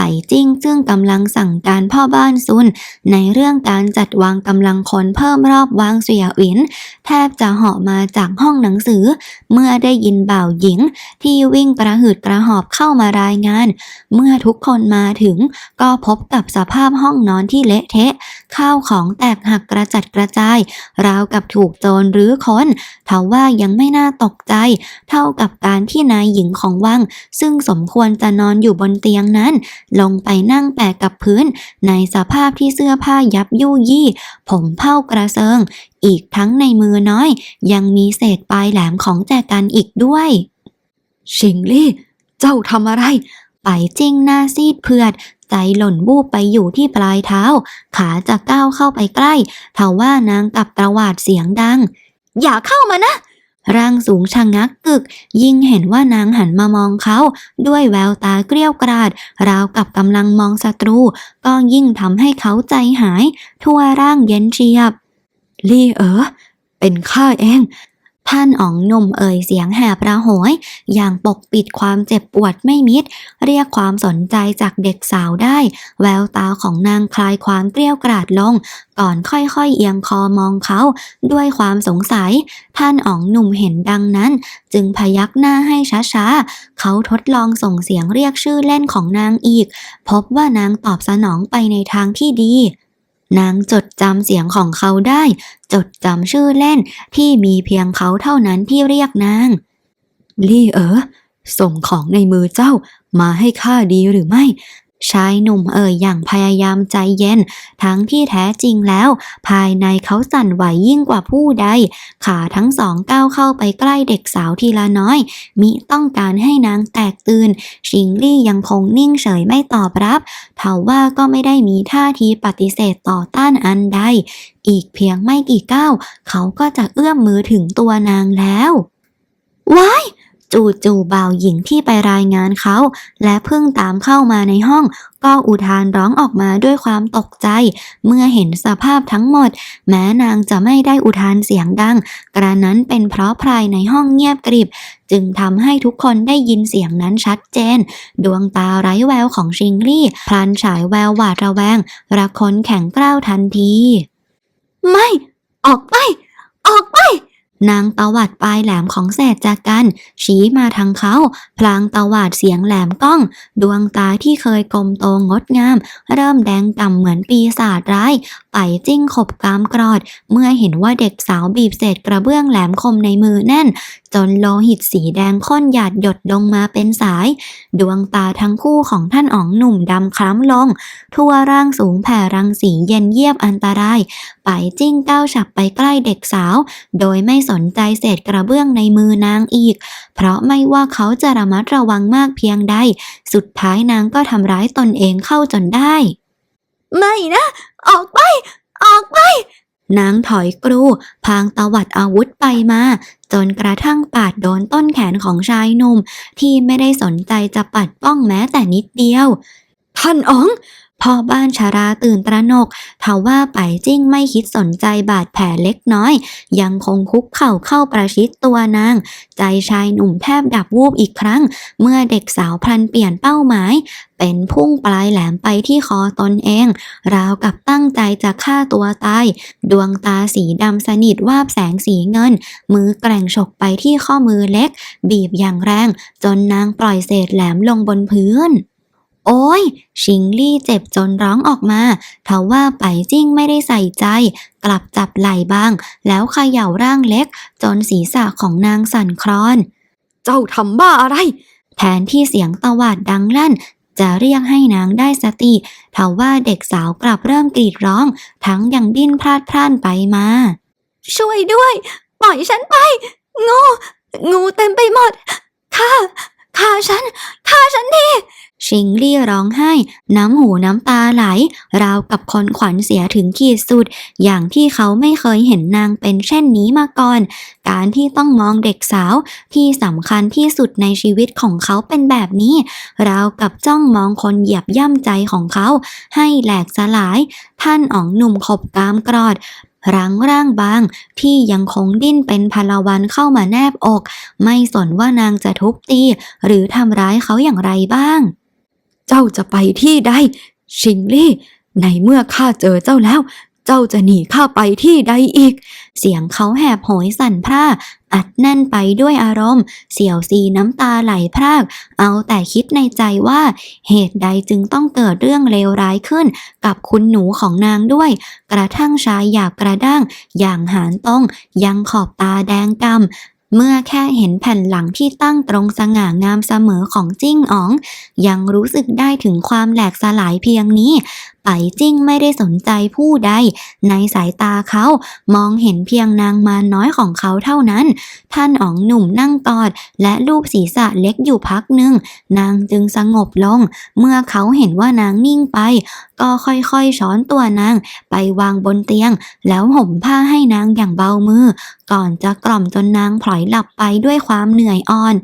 ไปจิ้งซึ่งกำลังสั่งการพ่อบ้านซุน ในเรื่องการจัดวางกำลังคนเพิ่มรอบวางเสียอิน แทบจะเหาะมาจากห้องหนังสือ เมื่อได้ยินบ่าวหญิง ที่วิ่งกระหืดกระหอบเข้ามารายงาน เมื่อทุกคนมาถึง ก็พบกับสภาพห้องนอนที่เละเทะ ข้าวของแตกหักกระจัดกระจาย ราวกับถูกโจรหรือค้นทว่ายังไม่น่าตกใจ เท่ากับการที่นายหญิงของวัง ซึ่งสมควรจะนอนอยู่บนเตียงนั้นลงไปนั่งแปะกับพื้น ในสภาพที่เสื้อผ้ายับยุยี่ ผมเผ้ากระเซิง อีกทั้งในมือน้อย ยังมีเศษปลายแหลมของแจกันอีกด้วยชิงลี่ เจ้าทำอะไร ไปจิ้งหน้าซีดเผือดใจหล่นบูบไปอยู่ที่ปลายเท้า ขาจะก้าวเข้าไปใกล้ทว่า นางกลับตะวาดเสียงดัง อย่าเข้ามานะ ร่างสูงชะงักกึก ยิ่งเห็นว่านางหันมามองเขาด้วยแววตาเกรี้ยวกราด ราวกับกำลังมองศัตรู ก็ยิ่งทำให้เขาใจหาย ทั่วร่างเย็นเชียบ ลี่เอ๋อเป็นข้าเอง ท่านอ๋องหนุ่มเอ่ยเสียงแหบระโหย อย่างปกปิดความเจ็บปวดไม่มิด เรียกความสนใจจากเด็กสาวได้ แววตาของนางคลายความเกลี้ยวกราดลง ก่อนค่อยๆเอียงคอมองเขาด้วยความสงสัย ท่านอ๋องหนุ่มเห็นดังนั้น จึงพยักหน้าให้ช้าๆ เขาทดลองส่งเสียงเรียกชื่อเล่นของนางอีก พบว่านางตอบสนองไปในทางที่ดี นางจดจำเสียงของเขาได้ จดจำชื่อเล่นที่มีเพียงเขาเท่านั้นที่เรียกนาง ลี่เอ๋อส่งของในมือเจ้ามาให้ข้าดีหรือไม่ ชายหนุ่มเอ่ยอย่างพยายามใจเย็น ทั้งที่แท้จริงแล้ว ภายในเขาสั่นไหวยิ่งกว่าผู้ใด ขาทั้งสองก้าวเข้าไปใกล้เด็กสาวทีละน้อย มิต้องการให้นางแตกตื่น ชิงลี่ยังคงนิ่งเฉยไม่ตอบรับเทว่าก็ไม่ได้มีท่าทีปฏิเสธต่อต้านอันใด อีกเพียงไม่กี่ก้าวเขาก็จะเอื้อมมือถึงตัวนางแล้วว้าย จู่จู่ๆบ่าวหญิงที่ไปรายงานเขา และเพิ่งตามเข้ามาในห้อง ก็อุทานร้องออกมาด้วยความตกใจ เมื่อเห็นสภาพทั้งหมด แม้นางจะไม่ได้อุทานเสียงดัง กระนั้นเป็นเพราะภายในห้องเงียบกริบ จึงทำให้ทุกคนได้ยินเสียงนั้นชัดเจน ดวงตาไร้แววของชิงลี่พลันฉายแววหวาดระแวงระคนแข็งกร้าวทันที ไม่ ออกไป ออกไป นางตวัดปลายแหลมของแสดจากกัน ชี้มาทางเขา พลางตวาดเสียงแหลมก้อง ดวงตาที่เคยกลมโตงดงาม เริ่มแดงก่ำเหมือนปีศาจร้าย ไปจิ้งขบกามกรอด เมื่อเห็นว่าเด็กสาวบีบเศษกระเบื้องแหลมคมในมือแน่นจนโลหิตสีแดงข้นหยาดหยดลงมาเป็นสาย ดวงตาทั้งคู่ของท่านอ๋องหนุ่มดำคล้ำลง ทั่วร่างสูงแผ่รังสีเย็นเยียบอันตราย ไปจิ้งก้าวฉับไปใกล้เด็กสาว โดยไม่สนใจเศษกระเบื้องในมือนางอีก เพราะไม่ว่าเขาจะระมัดระวังมากเพียงใด สุดท้ายนางก็ทำร้ายตนเองเข้าจนได้ ไม่นะ ออกไป ออกไปนางถอยกรูพลางตวัดอาวุธ ไปมา จนกระทั่งปาดโดนต้นแขนของชายหนุ่ม ที่ไม่ได้สนใจจะปัดป้องแม้แต่นิดเดียว ท่านอ๋อง พ่อบ้านชาราตื่นตระหนกทว่าไปจิ้งไม่คิดสนใจบาดแผลเล็กน้อย ยังคงคุกเข่าเข้าประชิดตัวนาง ใจชายหนุ่มแทบดับวูบอีกครั้ง เมื่อเด็กสาวพลันเปลี่ยนเป้าหมาย เป็นพุ่งปลายแหลมไปที่คอตนเอง ราวกับตั้งใจจะฆ่าตัวตาย ดวงตาสีดำสนิทวาบแสงสีเงิน มือแกร่งฉกไปที่ข้อมือเล็ก บีบอย่างแรง จนนางปล่อยเศษแหลมลงบนพื้น โอ้ย ชิงลี่เจ็บจนร้องออกมาทว่าไปจิ้งไม่ได้ใส่ใจ กลับจับไหล่บ้าง แล้วเขย่าร่างเล็ก จนศีรษะของนางสั่นคลอน เจ้าทำบ้าอะไร แทนที่เสียงตวาดดังลั่น จะเรียกให้นางได้สติทว่าเด็กสาวกลับเริ่มกรีดร้อง ทั้งยังดิ้นพลาดพล่านไปมา ช่วยด้วย ปล่อยฉันไป งู งูเต็มไปหมดฆ่า ฆ่าฉันฆ่าฉันทีชิงลี่ร้องไห้ น้ำหูน้ำตาไหล ราวกับคนขวัญเสียถึงขีดสุด อย่างที่เขาไม่เคยเห็นนางเป็นเช่นนี้มาก่อน การที่ต้องมองเด็กสาวที่สำคัญที่สุดในชีวิตของเขาเป็นแบบนี้ ราวกับจ้องมองคนเหยียบย่ำใจของเขา ให้แหลกสลาย ท่านอ๋องหนุ่มขบกามกรอด รังร่างบางที่ยังคงดิ้นเป็นพลวันเข้ามาแนบอก ไม่สนว่านางจะทุบตี หรือทำร้ายเขาอย่างไรบ้าง เจ้าจะไปที่ใด ชิงลี่ ในเมื่อข้าเจอเจ้าแล้ว เจ้าจะหนีข้าไปที่ใดอีก เสียงเขาแหบโหยสั่นพร่าอัดแน่นไปด้วยอารมณ์ เสี่ยวซีน้ำตาไหลพราก เอาแต่คิดในใจว่า เหตุใดจึงต้องเกิดเรื่องเลวร้ายขึ้น กับคุณหนูของนางด้วย กระทั่งชายหยาบกระด้าง อย่างหานต้องยังขอบตาแดงกำเมื่อแค่เห็นแผ่นหลังที่ตั้งตรงสง่างามเสมอของจิ้งอ๋อง ยังรู้สึกได้ถึงความแหลกสลายเพียงนี้ไปจิ้งไม่ได้สนใจผู้ใด ในสายตาเขามองเห็นเพียงนางมารน้อยของเขาเท่านั้น ท่านอ๋องหนุ่มนั่งกอด และลูบศีรษะเล็กอยู่พักหนึ่ง นางจึงสงบลง เมื่อเขาเห็นว่านางนิ่งไป ก็ค่อยๆช้อนตัวนางไปวางบนเตียง แล้วห่มผ้าให้นางอย่างเบามือ ก่อนจะกล่อมจนนางพลอยหลับไปด้วยความเหนื่อยอ่อน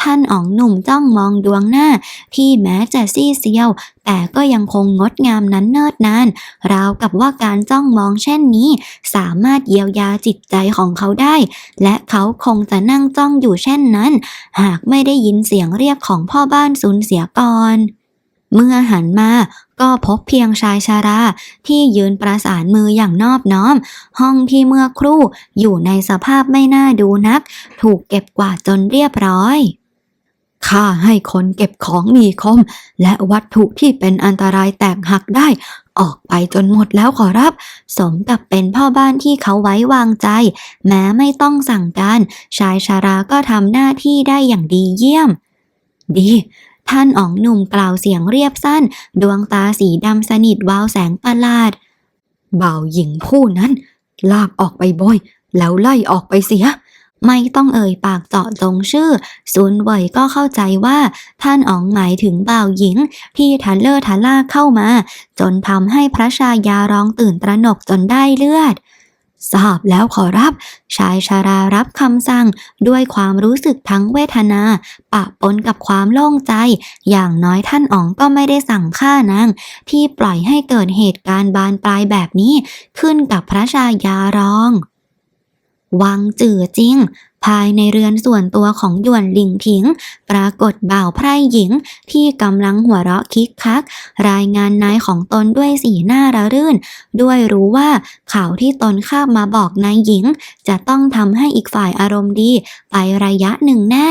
ท่านอ๋องหนุ่มจ้องมองดวงหน้า ที่แม้จะซี่เซียว แต่ก็ยังคงงดงามนั้นเนิ่ดนาน ราวกับว่าการจ้องมองเช่นนี้ สามารถเยียวยาจิตใจของเขาได้ และเขาคงจะนั่งจ้องอยู่เช่นนั้น หากไม่ได้ยินเสียงเรียกของพ่อบ้านสูญเสียก่อนเมื่อหันมาก็พบเพียงชายชารา ที่ยืนประสานมืออย่างนอบน้อม ห้องที่เมื่อครู่อยู่ในสภาพไม่น่าดูนัก ถูกเก็บกวาดจนเรียบร้อย ข้าให้คนเก็บของมีคม และวัตถุที่เป็นอันตรายแตกหักได้ ออกไปจนหมดแล้วขอรับ สมกับเป็นพ่อบ้านที่เขาไว้วางใจ แม้ไม่ต้องสั่งการ ชายชาราก็ทำหน้าที่ได้อย่างดีเยี่ยม ดี ท่านอ๋องหนุ่มกล่าวเสียงเรียบสั้น ดวงตาสีดำสนิทวาวแสงประหลาด เบาหญิงผู้นั้น ลากออกไปบ่อย แล้วไล่ออกไปเสีย ไม่ต้องเอ่ยปากเจาะจงชื่อซุนเหวยก็เข้าใจว่าท่านอ๋องหมายถึงบ่าวหญิง ที่ทันเลอร์ทันล่าเข้ามา จนทำให้พระชายาร้องตื่นตระหนกจนได้เลือดทราบแล้วขอรับ ชายชารารับคำสั่งด้วยความรู้สึกทั้งเวทนา ปะปนกับความโล่งใจ อย่างน้อยท่านอ๋องก็ไม่ได้สั่งฆ่านาง ที่ปล่อยให้เกิดเหตุการณ์บานปลายแบบนี้ขึ้นกับพระชายาร้อง วังจื่อจริง ภายในเรือนส่วนตัวของหยวนหลิงถิง ปรากฏบ่าวไพร่หญิงที่กำลังหัวเราะคิกคัก รายงานนายของตนด้วยสีหน้าระรื่น ด้วยรู้ว่าข่าวที่ตนคาบมาบอกนายหญิง จะต้องทำให้อีกฝ่ายอารมณ์ดีไประยะหนึ่งแน่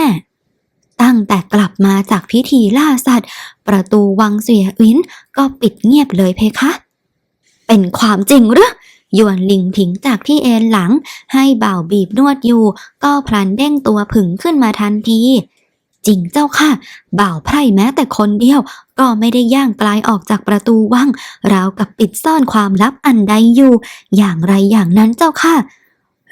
ตั้งแต่กลับมาจากพิธีล่าสัตว์ ประตูวังเสียอินก็ปิดเงียบเลยเพคะ เป็นความจริงหรือ ยวนลิงถิงจากที่เอนหลัง ให้เบ่าบีบนวดอยู่ ก็พลันเด้งตัวผึ่งขึ้นมาทันที จริงเจ้าค่ะ บ่าวไพร่แม้แต่คนเดียว ก็ไม่ได้ย่างกลายออกจากประตูวังราวกับปิดซ่อนความลับอันใดอยู่ อย่างไรอย่างนั้นเจ้าค่ะ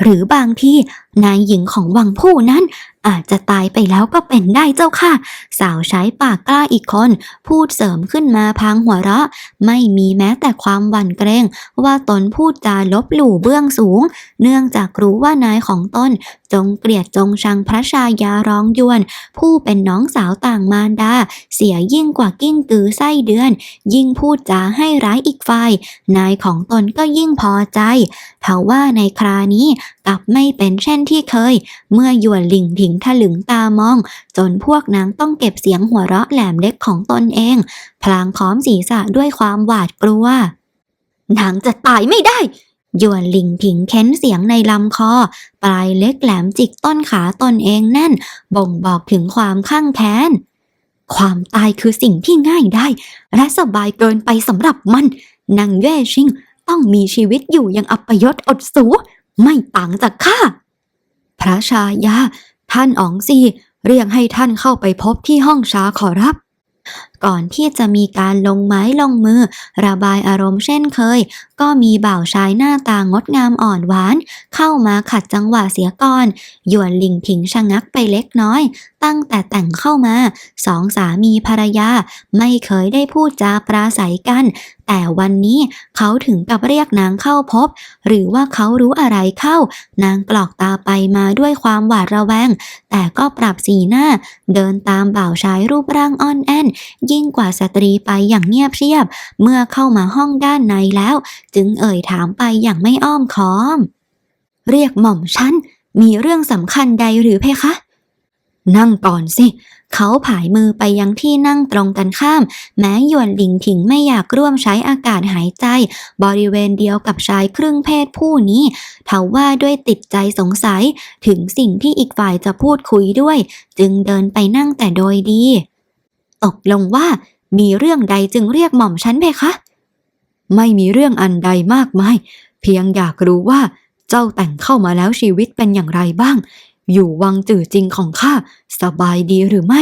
หรือบางที่นายหญิงของวังผู้นั้น อาจจะตายไปแล้วก็เป็นได้เจ้าค่ะ สาวใช้ปากกล้าอีกคน พูดเสริมขึ้นมาพางหัวเราะ ไม่มีแม้แต่ความหวั่นเกรงว่าตนพูดจาลบหลู่เบื้องสูง เนื่องจากรู้ว่านายของตนจงเกลียดจงชังพระชายาร้องยวน ผู้เป็นน้องสาวต่างมารดา เสียยิ่งกว่ากิ้งกือไส้เดือน ยิ่งพูดจาให้ร้ายอีกฝ่าย นายของตนก็ยิ่งพอใจทว่าในครานี้กลับไม่เป็นเช่นที่เคย เมื่อหยวนหลิงผิงถลึงตามอง จนพวกนางต้องเก็บเสียงหัวเราะแหลมเล็กของตนเอง พลางค้อมศีรษะด้วยความหวาดกลัวนางจะตายไม่ได้หยวนหลิงผิงเค้นเสียงในลำคอ ปลายเล็กแหลมจิกต้นขาตนเองแน่น บ่งบอกถึงความข้างแค้น ความตายคือสิ่งที่ง่ายได้ และสบายเกินไปสำหรับมัน นางเย่ชิง ต้องมีชีวิตอยู่อย่างอัปยศอดสู ไม่ต่างจากข้า พระชายา ท่านอ๋องซีเรียกให้ท่านเข้าไปพบที่ห้องช้าขอรับ ก่อนที่จะมีการลงไม้ลงมือ ระบายอารมณ์เช่นเคย ก็มีบ่าวชายหน้าตางดงามอ่อนหวาน เข้ามาขัดจังหวะเสียก่อนหยวนหลิงถิงชะงักไปเล็กน้อย ตั้งแต่แต่งเข้ามาสองสามีภรรยา ไม่เคยได้พูดจาปราศัยกัน แต่วันนี้เขาถึงกับเรียกนางเข้าพบ หรือว่าเขารู้อะไรเข้า นางกรอกตาไปมาด้วยความหวาดระแวง แต่ก็ปรับสีหน้า เดินตามบ่าวชายรูปร่างอ่อนแอนยิ่งกว่าสตรีไปอย่างเงียบเชียบ เมื่อเข้ามาห้องด้านในแล้ว จึงเอ่ยถามไปอย่างไม่อ้อมค้อม เรียกหม่อมฉันมีเรื่องสำคัญใดหรือเพคะ นั่งก่อนสิ เขาผายมือไปยังที่นั่งตรงกันข้าม แม้หยวนหลิงถิงไม่อยากร่วมใช้อากาศหายใจ บริเวณเดียวกับชายครึ่งเพศผู้นี้ทว่าด้วยติดใจสงสัย ถึงสิ่งที่อีกฝ่ายจะพูดคุยด้วย จึงเดินไปนั่งแต่โดยดี ตกลงว่า มีเรื่องใดจึงเรียกหม่อมฉันเพคะ ไม่มีเรื่องอันใดมากมาย เพียงอยากรู้ว่าเจ้าแต่งเข้ามาแล้วชีวิตเป็นอย่างไรบ้าง อยู่วังจื่อจริงของข้าสบายดีหรือไม่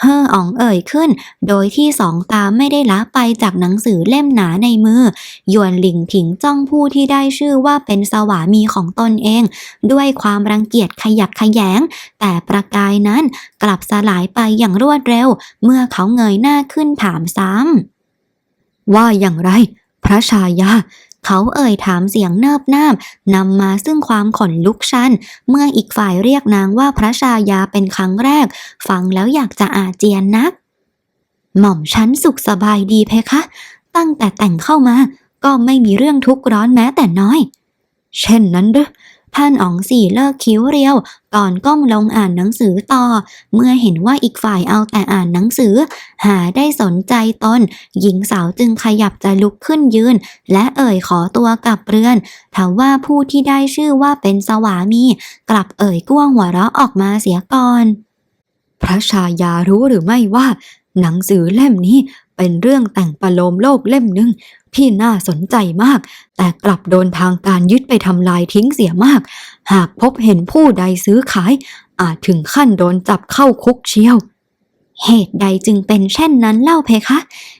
เฮ่ออ๋องเอ่ยขึ้น โดยที่สองตาไม่ได้ละไปจากหนังสือเล่มหนาในมือ ยวนหลิงถิงจ้องผู้ที่ได้ชื่อว่าเป็นสวามีของตนเอง ด้วยความรังเกียจขยักขยง แต่ประกายนั้นกลับสลายไปอย่างรวดเร็ว เมื่อเขาเงยหน้าขึ้นถามซ้ำว่าอย่างไร พระชายา เขาเอ่ยถามเสียงเนิบนาบนำมาซึ่งความขนลุกชัน เมื่ออีกฝ่ายเรียกนางว่าพระชายาเป็นครั้งแรก ฟังแล้วอยากจะอาเจียนนัก หม่อมฉันสุขสบายดีเพคะ ตั้งแต่แต่งเข้ามา ก็ไม่มีเรื่องทุกข์ร้อนแม้แต่น้อย เช่นนั้นเด้อ ท่านอ๋องสี่เลิกคิ้วเรียว ก่อนก้มลงอ่านหนังสือต่อ เมื่อเห็นว่าอีกฝ่ายเอาแต่อ่านหนังสือ หาได้สนใจตน หญิงสาวจึงขยับจะลุกขึ้นยืน และเอ่ยขอตัวกลับเรือนทว่าผู้ที่ได้ชื่อว่าเป็นสวามี กลับเอ่ยก้วงหัวเราะออกมาเสียก่อน พระชายารู้หรือไม่ว่า หนังสือเล่มนี้ เป็นเรื่องแต่งประโลมโลกเล่มหนึ่งที่น่าสนใจมาก แต่กลับโดนทางการยึดไปทำลายทิ้งเสียมาก หากพบเห็นผู้ใดซื้อขาย อาจถึงขั้นโดนจับเข้าคุกเชียว เหตุใดจึงเป็นเช่นนั้นเล่าเพคะ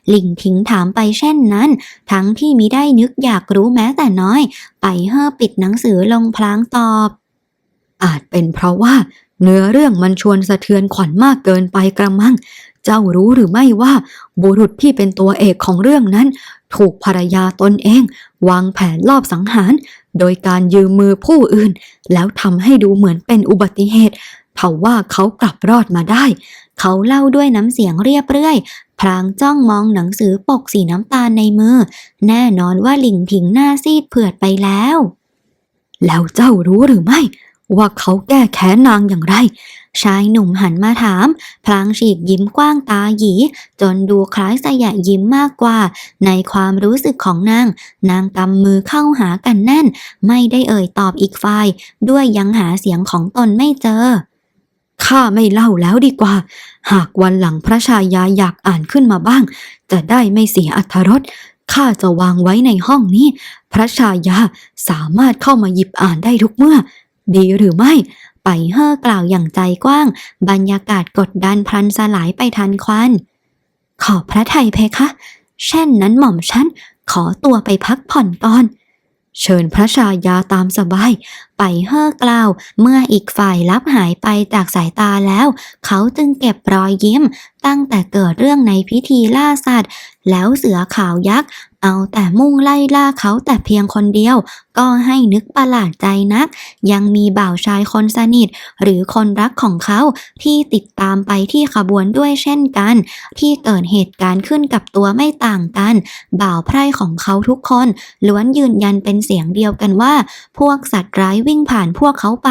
หลิงทิ้งถามไปเช่นนั้น ทั้งที่มิได้นึกอยากรู้แม้แต่น้อย ไปเฮ่อปิดหนังสือลงพลางตอบ อาจเป็นเพราะว่าเนื้อเรื่องมันชวนสะเทือนขวัญมากเกินไปกระมัง เจ้ารู้หรือไม่ว่า บุรุษที่เป็นตัวเอกของเรื่องนั้น ถูกภรรยาตนเอง วางแผนลอบสังหาร โดยการยืมมือผู้อื่น แล้วทำให้ดูเหมือนเป็นอุบัติเหตุเผาว่าเขากลับรอดมาได้ เขาเล่าด้วยน้ำเสียงเรียบเรื่อยพลางจ้องมองหนังสือปกสีน้ำตาลในมือ แน่นอนว่าหลิงผิงหน้าซีดเผือดไปแล้ว แล้วเจ้ารู้หรือไม่ ว่าเขาแก้แค้นนางอย่างไร ชายหนุ่มหันมาถาม พลางฉีกยิ้มกว้างตาหยี จนดูคล้ายสยะยิ้มมากกว่า ในความรู้สึกของนาง นางกำมือเข้าหากันแน่น ไม่ได้เอ่ยตอบอีกฝ่าย ด้วยยังหาเสียงของตนไม่เจอข้าไม่เล่าแล้วดีกว่า หากวันหลังพระชายาอยากอ่านขึ้นมาบ้าง จะได้ไม่เสียอัธรสข้าจะวางไว้ในห้องนี้ พระชายาสามารถเข้ามาหยิบอ่านได้ทุกเมื่อ ดีหรือไม่ ไปเฮ่อกล่าวอย่างใจกว้าง บรรยากาศกดดันพลันสลายไปทันควัน ขอพระไทยเพคะ เช่นนั้นหม่อมฉันขอตัวไปพักผ่อนก่อนเชิญพระชายาตามสบาย ไปเฮ่อกล่าว เมื่ออีกฝ่ายลับหายไปจากสายตาแล้ว เขาจึงเก็บรอยยิ้ม ตั้งแต่เกิดเรื่องในพิธีล่าสัตว์ แล้วเสือขาวยักษ์ เอาแต่มุ่งไล่ล่าเขาแต่เพียงคนเดียว ก็ให้นึกประหลาดใจนัก ยังมีบ่าวชายคนสนิท หรือคนรักของเขาที่ติดตามไปที่ขบวนด้วยเช่นกัน ที่เกิดเหตุการณ์ขึ้นกับตัวไม่ต่างกัน บ่าวไพร่ของเขาทุกคน ล้วนยืนยันเป็นเสียงเดียวกันว่า พวกสัตว์ร้ายวิ่งผ่านพวกเขาไป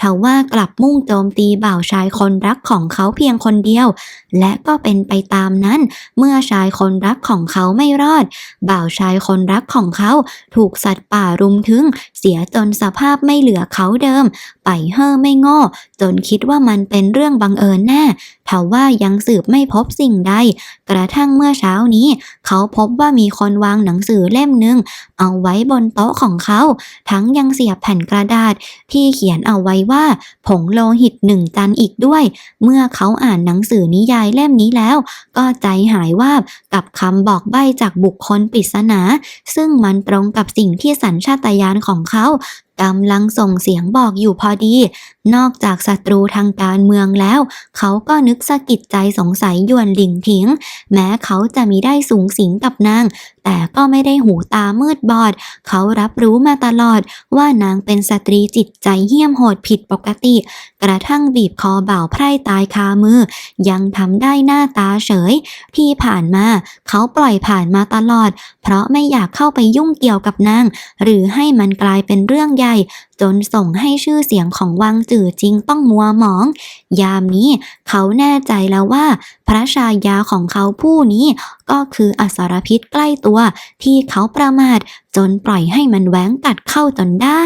ทว่ากลับมุ่งโจมตีบ่าวชายคนรักของเขาเพียงคนเดียว และก็เป็นไปตามนั้น เมื่อชายคนรักของเขาไม่รอด บ่าวชายคนรักของเขาถูกสัตว์ป่ารุมถึงเสียจนสภาพไม่เหลือเขาเดิม ไปเฮ่อไม่โง่ จนคิดว่ามันเป็นเรื่องบังเอิญแน่ทว่ายังสืบไม่พบสิ่งใด กระทั่งเมื่อเช้านี้ เขาพบว่ามีคนวางหนังสือเล่มหนึ่งเอาไว้บนโต๊ะของเขา ทั้งยังเสียบแผ่นกระดาษ ที่เขียนเอาไว้ว่า ผงโลหิตหนึ่งตันอีกด้วย เมื่อเขาอ่านหนังสือนิยายเล่มนี้แล้ว ก็ใจหายวาบกับคำบอกใบ้จากบุคคลปริศนา ซึ่งมันตรงกับสิ่งที่สัญชาตญาณของเขา กำลังส่งเสียงบอกอยู่พอดี นอกจากศัตรูทางการเมืองแล้ว เขาก็นึกสะกิดใจสงสัยยวนหลิงถิง แม้เขาจะมีได้สูงสิงกับนาง แต่ก็ไม่ได้หูตามืดบอด เขารับรู้มาตลอดว่านางเป็นสตรีจิตใจเหี้ยมโหดผิดปกติ กระทั่งบีบคอบ่าวไพร่ตายคามือ ยังทำได้หน้าตาเฉย ที่ผ่านมาเขาปล่อยผ่านมาตลอด เพราะไม่อยากเข้าไปยุ่งเกี่ยวกับนาง หรือให้มันกลายเป็นเรื่องใหญ่จนส่งให้ชื่อเสียงของวังจื่อจริงต้องมัวหมอง ยามนี้เขาแน่ใจแล้วว่า พระชายาของเขาผู้นี้ก็คืออสรพิษใกล้ตัว ที่เขาประมาทจนปล่อยให้มันแหวงกัดเข้าจนได้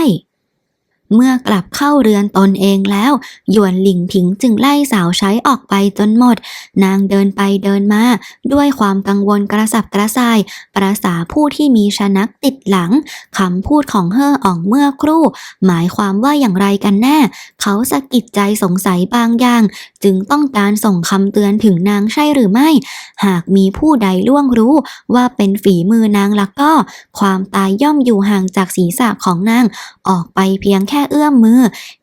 เมื่อกลับเข้าเรือนตนเองแล้ว หยวนหลิงถิงจึงไล่สาวใช้ออกไปจนหมด นางเดินไปเดินมา ด้วยความกังวลกระสับกระส่าย ประสาผู้ที่มีชนักติดหลังคำพูดของเฮออ่องเมื่อครู่ หมายความว่าอย่างไรกันแน่ เขาสะกิดใจสงสัยบางอย่าง จึงต้องการส่งคำเตือนถึงนางใช่หรือไม่ หากมีผู้ใดล่วงรู้ว่าเป็นฝีมือนางแล้วก็ ความตายย่อมอยู่ห่างจากศีรษะของนางออกไปเพียงแค่ค่เอื้อมมือ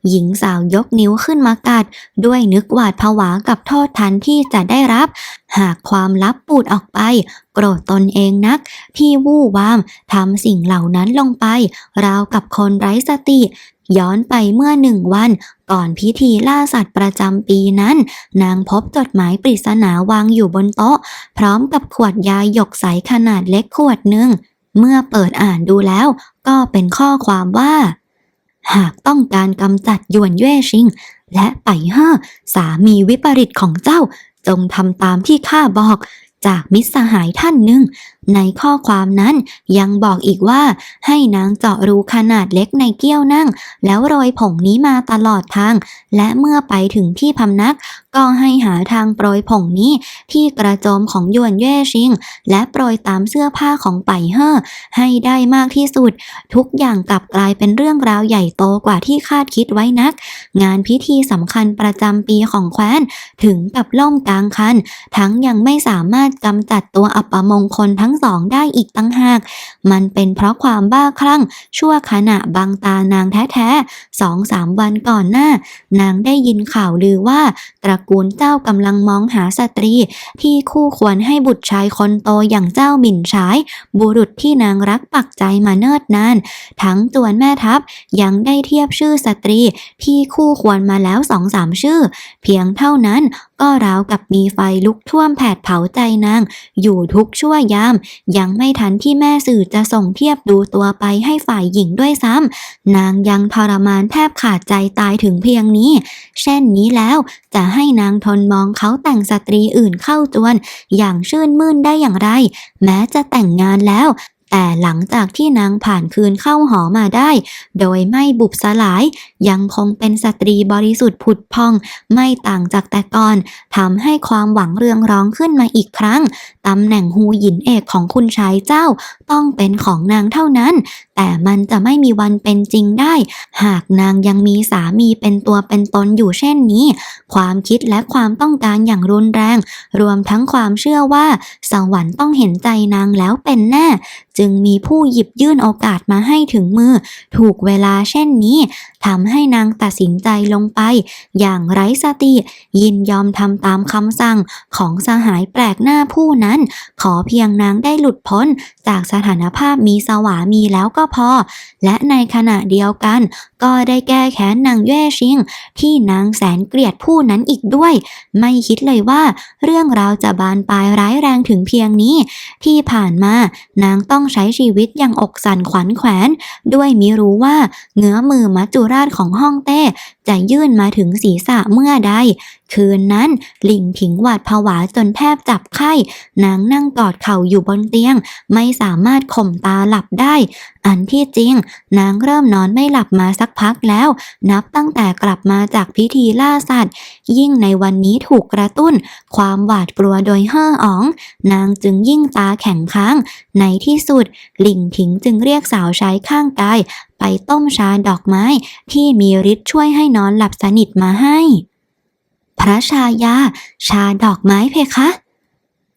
หญิงสาวยกนิ้วขึ้นมากัด ด้วยนึกหวาดผวากับโทษทันที่จะได้รับ หากความลับปูดออกไป โกรธตนเองนักที่วู่วามทำสิ่งเหล่านั้นลงไป ราวกับคนไร้สติ ย้อนไปเมื่อหนึ่งวัน ก่อนพิธีล่าสัตว์ประจำปีนั้น นางพบจดหมายปริศนาวางอยู่บนโต๊ะ พร้อมกับขวดยาหยกใสขนาดเล็กขวดหนึ่งเมื่อเปิดอ่านดูแล้วก็เป็นข้อความว่า หากต้องการกำจัดยวนเย่ชิง และไปห้าสามีวิปริตของเจ้า จงทำตามที่ข้าบอก จากมิตรสหายท่านหนึ่ง ในข้อความนั้นยังบอกอีกว่า ให้นางเจาะรูขนาดเล็กในเกี้ยวนั่ง แล้วโรยผงนี้มาตลอดทาง และเมื่อไปถึงที่พำนัก ก็ให้หาทางโปรยผงนี้ที่กระโจมของยวนเย่ชิง และโปรยตามเสื้อผ้าของไปเฮ่อให้ได้มากที่สุด ทุกอย่างกลับกลายเป็นเรื่องราวใหญ่โตกว่าที่คาดคิดไว้นัก งานพิธีสำคัญประจำปีของแคว้น ถึงกับล่มกลางคัน ทั้งยังไม่สามารถกำจัดตัวอัปมงคลทั้งสองได้อีกตั้งหาก มันเป็นเพราะความบ้าคลั่ง ชั่วขณะบังตานางแท้ๆสองสามวันก่อนหน้า นางได้ยินข่าวลือว่า ตระกูลเจ้ากำลังมองหาสตรี ที่คู่ควรให้บุตรชายคนโตอย่างเจ้าหมิ่นฉาย บุรุษที่นางรักปักใจมาเนิ่นนาน ทั้งจวนแม่ทัพยังได้เทียบชื่อสตรี ที่คู่ควรมาแล้วสองสามชื่อ เพียงเท่านั้นก็ราวกับมีไฟลุกท่วมแผดเผาใจนาง อยู่ทุกชั่วยาม ยังไม่ทันที่แม่สื่อจะส่งเทียบดูตัวไปให้ฝ่ายหญิงด้วยซ้ำนางยังทรมานแทบขาดใจตายถึงเพียงนี้ เช่นนี้แล้วจะให้นางทนมองเขาแต่งสตรีอื่นเข้าจวน อย่างชื่นมื่นได้อย่างไร แม้จะแต่งงานแล้ว แต่หลังจากที่นางผ่านคืนเข้าหอมาได้ โดยไม่บุบสลาย ยังคงเป็นสตรีบริสุทธิ์ผุดพอง ไม่ต่างจากแต่ก่อนทำให้ความหวังเรืองร้องขึ้นมาอีกครั้งตำแหน่งฮูหยินเอกของคุณชายเจ้า ต้องเป็นของนางเท่านั้น แต่มันจะไม่มีวันเป็นจริงได้ หากนางยังมีสามีเป็นตัวเป็นตนอยู่เช่นนี้ ความคิดและความต้องการอย่างรุนแรง รวมทั้งความเชื่อว่า สวรรค์ต้องเห็นใจนางแล้วเป็นแน่ จึงมีผู้หยิบยื่นโอกาสมาให้ถึงมือ ถูกเวลาเช่นนี้ทำให้นางตัดสินใจลงไป อย่างไร้สติ ยินยอมทำตามคำสั่งของสหายแปลกหน้าผู้นั้น ขอเพียงนางได้หลุดพ้นจากสถานภาพมีสวามีแล้วก็พอ และในขณะเดียวกันก็ได้แก้แค้นนางแย่ชิง ที่นางแสนเกลียดผู้นั้นอีกด้วย ไม่คิดเลยว่า เรื่องราวจะบานปลายร้ายแรงถึงเพียงนี้ ที่ผ่านมานางต้องใช้ชีวิตอย่างอกสั่นขวัญแขวน ด้วยมิรู้ว่าเงื้อมือมัจจุราชของห้องเต้จะยื่นมาถึงศีรษะเมื่อใดคืนนั้นหลิงถิงหวาดผวาจนแทบจับไข้ นางนั่งกอดเข่าอยู่บนเตียง ไม่สามารถข่มตาหลับได้ อันที่จริง นางเริ่มนอนไม่หลับมาสักพักแล้ว นับตั้งแต่กลับมาจากพิธีล่าสัตว์ ยิ่งในวันนี้ถูกกระตุ้น ความหวาดกลัวโดยเฮ่ออ๋อง นางจึงยิ่งตาแข็งค้าง ในที่สุดหลิงถิงจึงเรียกสาวใช้ข้างกาย ไปต้มชาดอกไม้ที่มีฤทธิ์ช่วยให้นอนหลับสนิทมาให้ พระชายา ชาดอกไม้เพคะ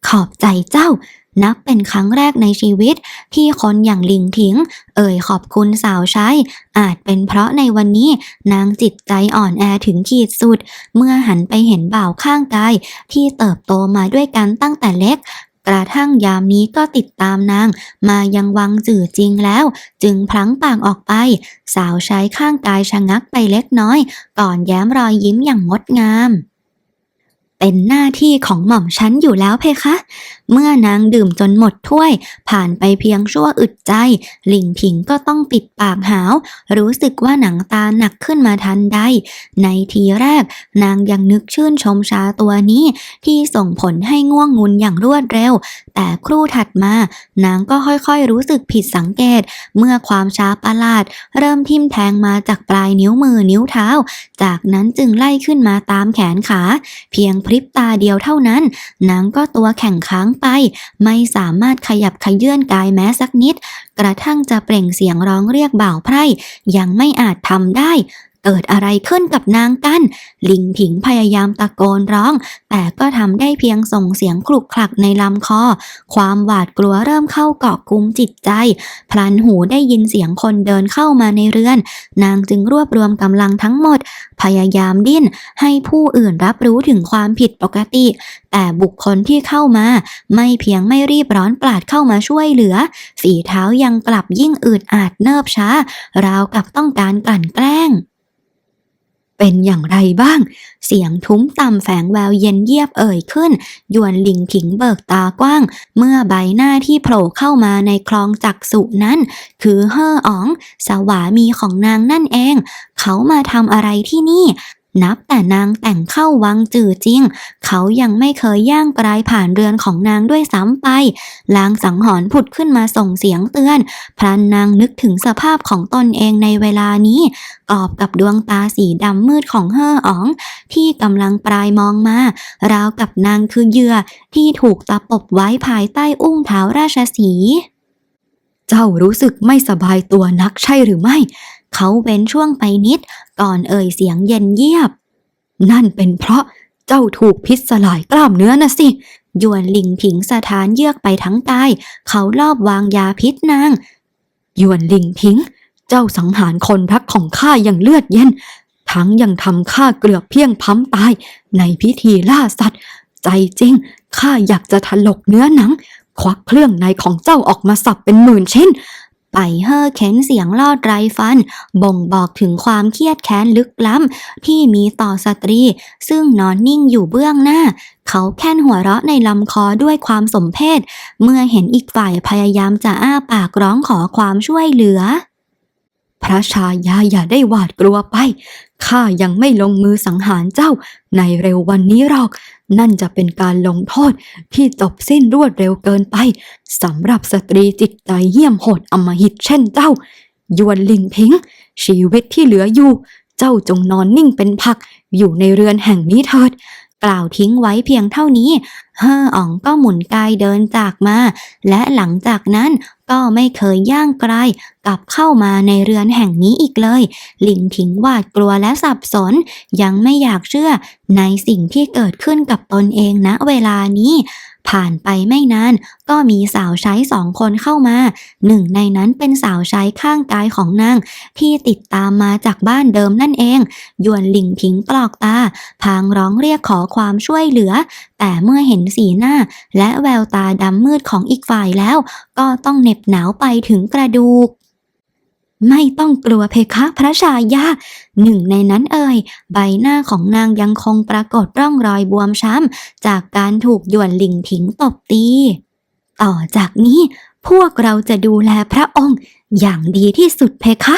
ขอบใจเจ้า นับเป็นครั้งแรกในชีวิต ที่คนอย่างลิงทิงเอ่ยขอบคุณสาวใช้ อาจเป็นเพราะในวันนี้นางจิตใจอ่อนแอถึงขีดสุด เมื่อหันไปเห็นบ่าวข้างกาย ที่เติบโตมาด้วยกันตั้งแต่เล็ก กระทั่งยามนี้ก็ติดตามนาง มายังวังจื่อจริงแล้ว จึงพลั้งปากออกไป สาวใช้ข้างกายชะงักไปเล็กน้อย ก่อนแย้มรอยยิ้มอย่างงดงาม เป็นหน้าที่ของหม่อมฉันอยู่แล้วเพคะ เมื่อนางดื่มจนหมดถ้วย ผ่านไปเพียงชั่วอึดใจหลิงผิงก็ต้องปิดปากหาว รู้สึกว่าหนังตาหนักขึ้นมาทันใด ในทีแรก นางยังนึกชื่นชมชาตัวนี้ ที่ส่งผลให้ง่วงงุนอย่างรวดเร็ว แต่ครู่ถัดมา นางก็ค่อยๆรู้สึกผิดสังเกต เมื่อความช้าประหลาด เริ่มทิ่มแทงมาจากปลายนิ้วมือนิ้วเท้า จากนั้นจึงไล่ขึ้นมาตามแขนขา เพียงพริบตาเดียวเท่านั้น นางก็ตัวแข็งค้างไป ไม่สามารถขยับขยื่นกายแม้สักนิด กระทั่งจะเปล่งเสียงร้องเรียกบ่าวไพร่ยังไม่อาจทำได้ เกิดอะไรขึ้นกับนางกัน ลิงผิงพยายามตะโกนร้อง แต่ก็ทำได้เพียงส่งเสียงคลุกคลักในลำคอ ความหวาดกลัวเริ่มเข้าเกาะกุมจิตใจ พลันหูได้ยินเสียงคนเดินเข้ามาในเรือน นางจึงรวบรวมกำลังทั้งหมด พยายามดิ้น ให้ผู้อื่นรับรู้ถึงความผิดปกติ แต่บุคคลที่เข้ามา ไม่เพียงไม่รีบร้อนปราดเข้ามาช่วยเหลือ ฝีเท้ายังกลับยิ่งอืดอาดเนิบช้าราวกับต้องการกลั่นแกล้ง เป็นอย่างไรบ้าง เสียงทุ้มต่ำแฝงแววเย็นเยียบเอ่ยขึ้น ยวนลิงผิงเบิกตากว้าง เมื่อใบหน้าที่โผล่เข้ามาในคลองจักสุนั้น คือเฮ่ออ๋อง สวามีของนางนั่นเอง เขามาทำอะไรที่นี่ นับแต่นางแต่งเข้าวังจื่อจริง เขายังไม่เคยย่างกรายผ่านเรือนของนางด้วยซ้ำไป ลางสังหรณ์ผุดขึ้นมาส่งเสียงเตือน พลันนางนึกถึงสภาพของตนเองในเวลานี้ กอบกับดวงตาสีดำมืดของเฮ่ออ๋อง ที่กำลังปลายมองมา ราวกับนางคือเหยื่อที่ถูกตะปบไว้ภายใต้อุ้งเท้าราชสี เจ้ารู้สึกไม่สบายตัวนักใช่หรือไม่ เขาเว้นช่วงไปนิด ก่อนเอ่ยเสียงเย็นเยียบ นั่นเป็นเพราะเจ้าถูกพิษสลายกล้ามเนื้อนะสิยวนลิงผิงสถานเยือกไปทั้งกาย เขาลอบวางยาพิษนาง ยวนลิงผิง เจ้าสังหารคนรักของข้าอย่างเลือดเย็น ทั้งยังทำข้าเกลือบเพียงพ้ำตาย ในพิธีล่าสัตว์ ใจจริงข้าอยากจะถลกเนื้อหนัง ควักเครื่องในของเจ้าออกมาสับเป็นหมื่นชิ้น ไปเฮ่อเข็นเสียงลอดไรฟัน บ่งบอกถึงความเครียดแค้นลึกล้ำ ที่มีต่อสตรี ซึ่งนอนนิ่งอยู่เบื้องหน้า เขาแค่นหัวเราะในลำคอด้วยความสมเพชเมื่อเห็นอีกฝ่ายพยายามจะอ้าปากร้องขอความช่วยเหลือ พระชายาอย่าได้หวาดกลัวไป ข้ายังไม่ลงมือสังหารเจ้าในเร็ววันนี้หรอก นั่นจะเป็นการลงโทษที่จบสิ้นรวดเร็วเกินไปสำหรับสตรีจิตใจเหี้ยมโหดอำมหิตเช่นเจ้า ยวนลิงพิง ชีวิตที่เหลืออยู่ เจ้าจงนอนนิ่งเป็นผัก อยู่ในเรือนแห่งนี้เถิด กล่าวทิ้งไว้เพียงเท่านี้ เฮ่ออ๋องก็หมุนกายเดินจากมา และหลังจากนั้นก็ไม่เคยย่างไกลกลับเข้ามาในเรือนแห่งนี้อีกเลย หลิงถิงหวาดกลัวและสับสน ยังไม่อยากเชื่อในสิ่งที่เกิดขึ้นกับตนเองณเวลานี้ ผ่านไปไม่นานก็มีสาวใช้สองคนเข้ามา หนึ่งในนั้นเป็นสาวใช้ข้างกายของนาง ที่ติดตามมาจากบ้านเดิมนั่นเองยวนหลิงพิงปลอกตา พางร้องเรียกขอความช่วยเหลือ แต่เมื่อเห็นสีหน้า และแววตาดำมืดของอีกฝ่ายแล้ว ก็ต้องเหน็บหนาวไปถึงกระดูก ไม่ต้องกลัวเพคะพระชายาหนึ่งในนั้นเอ่ย ใบหน้าของนางยังคงปรากฏร่องรอยบวมช้ำ จากการถูกหยวนหลิงถิงตบตี ต่อจากนี้พวกเราจะดูแลพระองค์ อย่างดีที่สุดเพคะ